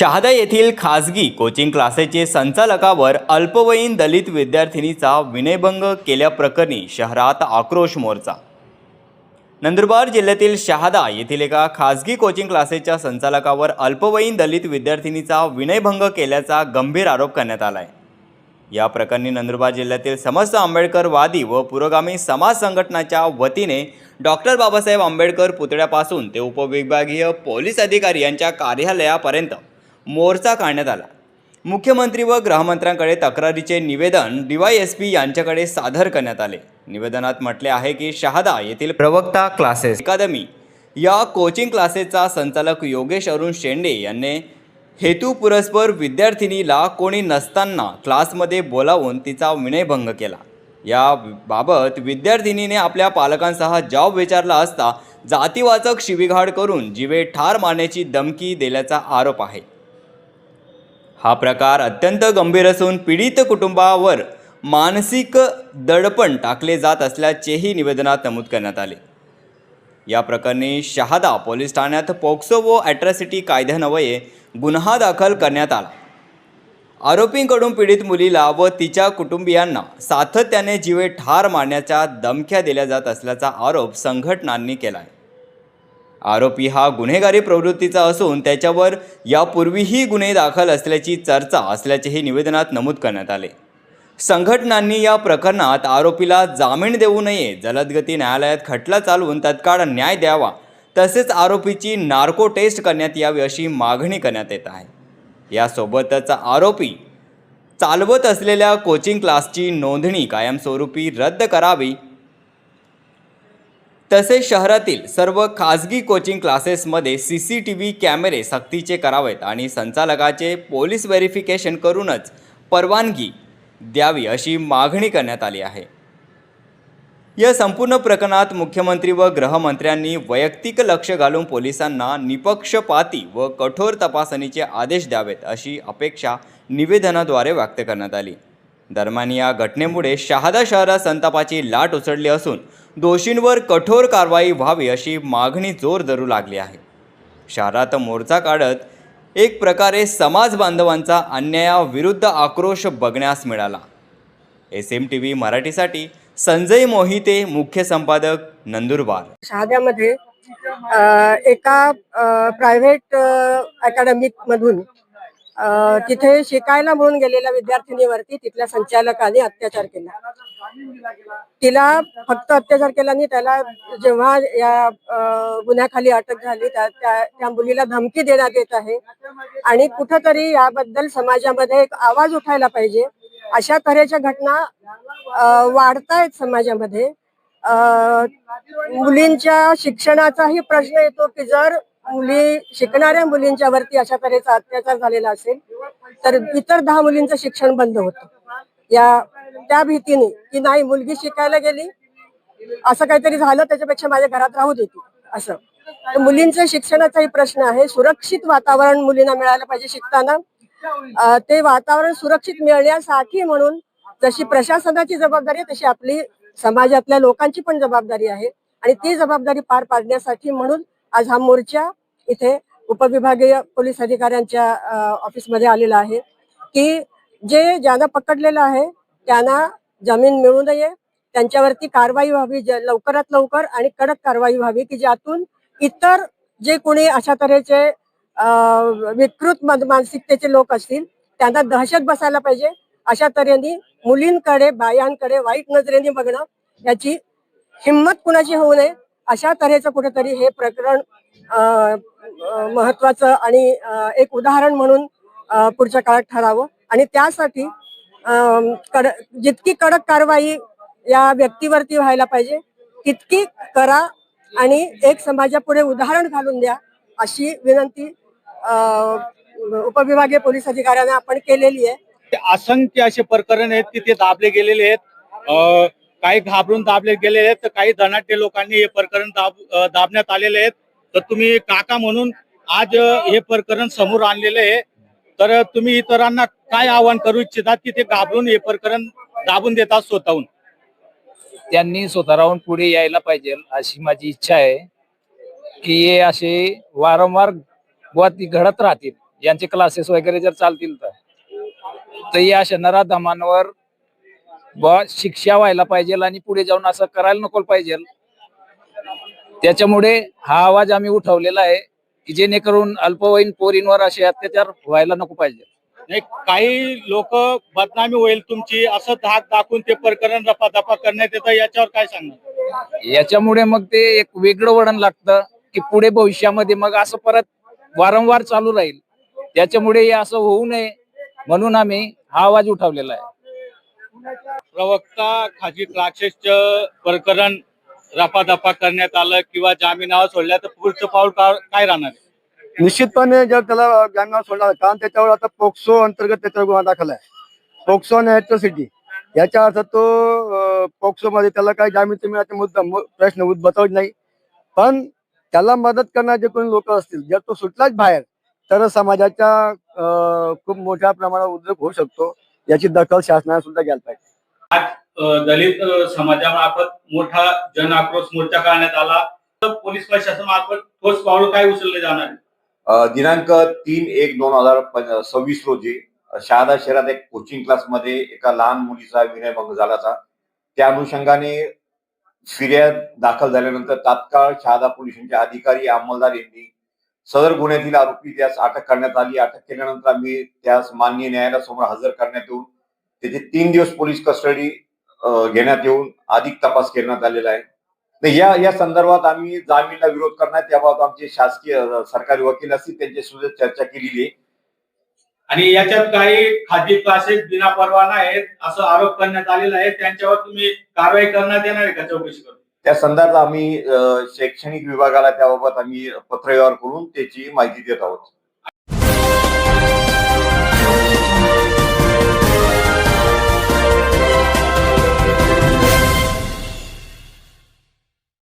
शहादा येथील खासगी कोचिंग क्लासेसचे संचालकावर अल्पवयीन दलित विद्यार्थिनीचा विनयभंग केल्याप्रकरणी शहरात आक्रोश मोर्चा. नंदुरबार जिल्ह्यातील शहादा येथील एका खासगी कोचिंग क्लासेसच्या संचालकावर अल्पवयीन दलित विद्यार्थिनीचा विनयभंग केल्याचा गंभीर आरोप करण्यात आला आहे या प्रकरणी नंदुरबार जिल्ह्यातील समस्त आंबेडकरवादी व पुरोगामी समाज संघटनाच्या वतीने डॉक्टर बाबासाहेब आंबेडकर पुतळ्यापासून ते उपविभागीय पोलीस अधिकारी यांच्या कार्यालयापर्यंत मोर्चा काढण्यात आला. मुख्यमंत्री व गृहमंत्र्यांकडे तक्रारीचे निवेदन डीवायएसपी यांच्याकडे सादर करण्यात आले. निवेदनात म्हटले आहे की शहादा येथील प्रवक्ता क्लासेस अकादमी या कोचिंग क्लासेसचा संचालक योगेश अरुण शेंडे यांनी हेतुपुरस्पर विद्यार्थिनीला कोणी नसताना क्लासमध्ये बोलावून तिचा विनयभंग केला. या बाबत विद्यार्थिनीने आपल्या पालकांसह जॉब विचारला असता जातीवाचक शिवीघाड करून जीवे ठार मारण्याची धमकी दिल्याचा आरोप आहे. हा प्रकार अत्यंत गंभीर असून पीडित कुटुंबावर मानसिक दडपण टाकले जात असल्याचेही निवेदनात नमूद करण्यात आले. या प्रकरणी शहादा पोलीस ठाण्यात पोक्सो व ॲट्रॉसिटी कायद्यान्वये गुन्हा दाखल करण्यात आला. आरोपींकडून पीडित मुलीला व तिच्या कुटुंबियांना सातत्याने जीवे ठार मारण्याच्या धमक्या दिल्या जात असल्याचा आरोप संघटनांनी केला आहे आरोपी हा गुन्हेगारी प्रवृत्तीचा असून त्याच्यावर यापूर्वीही गुन्हे दाखल असल्याची चर्चा असल्याचेही निवेदनात नमूद करण्यात आले. संघटनांनी या प्रकरणात आरोपीला जामीन देऊ नये जलदगती न्यायालयात खटला चालवून तत्काळ न्याय द्यावा तसेच आरोपीची नार्को टेस्ट करण्यात यावी अशी मागणी करण्यात येत आहे. यासोबतच आरोपी चालवत असलेल्या कोचिंग क्लासची नोंदणी कायमस्वरूपी रद्द करावी तसेच शहरातील सर्व खाजगी कोचिंग क्लासेसमध्ये सी सी टी व्ही कॅमेरे सक्तीचे करावेत आणि संचालकाचे पोलीस व्हेरिफिकेशन करूनच परवानगी द्यावी अशी मागणी करण्यात आली आहे. या संपूर्ण प्रकरणात मुख्यमंत्री व गृहमंत्र्यांनी वैयक्तिक लक्ष घालून पोलिसांना निपक्षपाती व कठोर तपासणीचे आदेश द्यावेत अशी अपेक्षा निवेदनाद्वारे व्यक्त करण्यात आली. दरम्यान या घटनेमुळे शहादा शहरात संतापाची लाट उसळली असून दोषींवर कठोर कारवाई व्हावी अशी मागणी जोर धरू लागली आहे. शहरात मोर्चा काढत एक प्रकारे समाज बांधवांचा अन्यायाविरुद्ध आक्रोश बघण्यास मिळाला. एस एम टी व्ही मराठीसाठी संजय मोहिते मुख्य संपादक नंदुरबार. शहाद्यामध्ये एका प्रायव्हेट अकॅडमिक मधून तिथे शिकायला म्हणून गेलेल्या विद्यार्थिनीवरती तिथल्या संचालकाने अत्याचार केला. तिला फक्त अत्याचार केला नाही त्याला जेव्हा या गुन्ह्याखाली अटक झाली त्या त्या- मुलीला धमकी देण्यात येत आहे. आणि कुठंतरी याबद्दल समाजामध्ये एक आवाज उठायला पाहिजे. अशा तऱ्हेच्या घटना वाढतायत समाजामध्ये. अ, मुलींच्या शिक्षणाचाही प्रश्न येतो की जर मुली शिकणाऱ्या मुलींच्या वरती अशा तऱ्हेचा अत्याचार झालेला असेल तर इतर दहा मुलींचं शिक्षण बंद होतं. या त्या भीतीने की नाही मुलगी शिकायला गेली असं काहीतरी झालं त्याच्यापेक्षा माझ्या घरात राहू देते असं. तर शिक्षणाचाही प्रश्न आहे. सुरक्षित वातावरण मुलींना मिळालं पाहिजे शिकताना. ते वातावरण सुरक्षित मिळण्यासाठी म्हणून जशी प्रशासनाची जबाबदारी आहे तशी आपली समाजातल्या लोकांची पण जबाबदारी आहे. आणि ती जबाबदारी पार पाडण्यासाठी म्हणून आज हा मोर्चा इथे उपविभागीय पोलीस अधिकाऱ्यांच्या ऑफिसमध्ये आलेला आहे की जे ज्यांना पकडलेलं आहे त्यांना जमीन मिळू नये त्यांच्यावरती कारवाई व्हावी लवकरात लवकर आणि कडक कारवाई व्हावी की ज्यातून इतर जे कोणी अशा तऱ्हेचे विकृत मानसिकतेचे लोक असतील त्यांना दहशत बसायला पाहिजे. अशा तऱ्हेने मुलींकडे बायांकडे वाईट नजरेने बघणं याची हिंमत कुणाची होऊ नये अशा तऱ्हेचं कुठेतरी हे प्रकरण महत्वाचं आणि एक उदाहरण म्हणून पुढच्या काळात ठरावं. आणि त्यासाठी कड जितकी कडक कारवाई या व्यक्तीवरती व्हायला पाहिजे तितकी करा आणि एक समाजापुढे उदाहरण घालून द्या अशी विनंती अ, उपविभागीय पोलीस अधिकाऱ्यांना आपण केलेली आहे. ते असंख्य असे प्रकरण आहेत की ते दाबले गेलेले आहेत. काही घाबरून दाबले गेलेले आहेत तर काही धनाट्य लोकांनी हे प्रकरण दाब दाबण्यात आलेले आहेत. तर तुम्ही काका म्हणून आज हे प्रकरण समोर आणलेले आहे. तर तुम्ही इतरांना काय आवाहन करू इच्छितात की ते घाबरून हे प्रकरण दाबून देतात स्वतःहून? त्यांनी स्वतः राहून पुढे यायला पाहिजे अशी माझी इच्छा आहे की हे असे वारंवार बुवा ती घडत राहतील. यांचे क्लासेस वगैरे जर चालतील तर. तर या अशा नराधमांवर बुवा शिक्षा व्हायला पाहिजे आणि पुढे जाऊन असं करायला नको पाहिजे त्याच्यामुळे हा आवाज आम्ही उठवलेला आहे की जेणेकरून अल्पवयीन पोरींवर असे अत्याचार व्हायला नको पाहिजे. काही लोक बदनामी होईल तुमची असं धाक दाखवून ते प्रकरण रफादफा करण्यात येतं याच्यावर काय सांगणार? याच्यामुळे मग ते एक वेगळं वळण लागतं की पुढे भविष्यामध्ये मग असं परत वारंवार चालू राहील. त्याच्यामुळे हे असं होऊ नये म्हणून आम्ही हा आवाज उठवलेला आहे. प्रवक्ता खाजगी क्लासेसचं प्रकरण रफादफा करण्यात आलं किंवा जामिनावर सोडल्या तर पुढचं पाऊल का- काय राहणार? निश्चितपणे जर त्याला जामिनावर सोडणार कारण त्याच्यावर आता पोक्सो अंतर्गत त्याच्यावर गुन्हा दाखल आहे. पोक्सो आणि ऍट्रॉसिटी याच्या अर्थ तो पोक्सो मध्ये त्याला काही जामीन मिळायचा मुद्दा मु- प्रश्न उद्भवत नाही. पण त्याला मदत करणारे जे कोणी लोक असतील जर तो सुटलाच बाहेर तर समाजाच्या अं, खूप मोठ्या प्रमाणात उद्योग होऊ शकतो याची दखल शासनाने सुद्धा घ्यायला पाहिजे. आज दलित समाजामार्फत मोठा जन आक्रोश मोर्चा काढण्यात आला. तर पोलीस प्रशासनामार्फत ठोस पावलं काय उचलले जाणार आहे? दिनांक तीन एक दोन हजार सव्वीस रोजी शहादा शहरात एक कोचिंग क्लासमध्ये एका लहान मुलीचा विनयभंग झाला त्या अनुषंगाने फिर्याद दाखल झाल्यानंतर तात्काळ शहादा पोलिसांचे अधिकारी अंमलदार यांनी सदर गुन्ह्यातील आरोपी त्यास अटक करण्यात आली. अटक केल्यानंतर आम्ही त्यास माननीय न्यायालयासमोर हजर करण्यात येऊन त्याचे तीन दिवस पोलीस कस्टडी घेण्यात येऊन अधिक तपास करण्यात आलेला आहे. या या संदर्भात आम्ही जामीनला विरोध करण्यात याबाबत आमचे शासकीय सरकारी वकील असतील त्यांची सुद्धा चर्चा केलेली आहे. आणि याच्यात काही खाजगी क्लासेस बिना परवाना आहेत असं आरोप करण्यात आलेला आहे. त्यांच्यावर तुम्ही कारवाई करण्यात येणार आहे का चौकशी करून? त्या संदर्भात आम्ही शैक्षणिक विभागाला त्याबाबत आम्ही पत्रव्यवहार करून त्याची माहिती देत आहोत.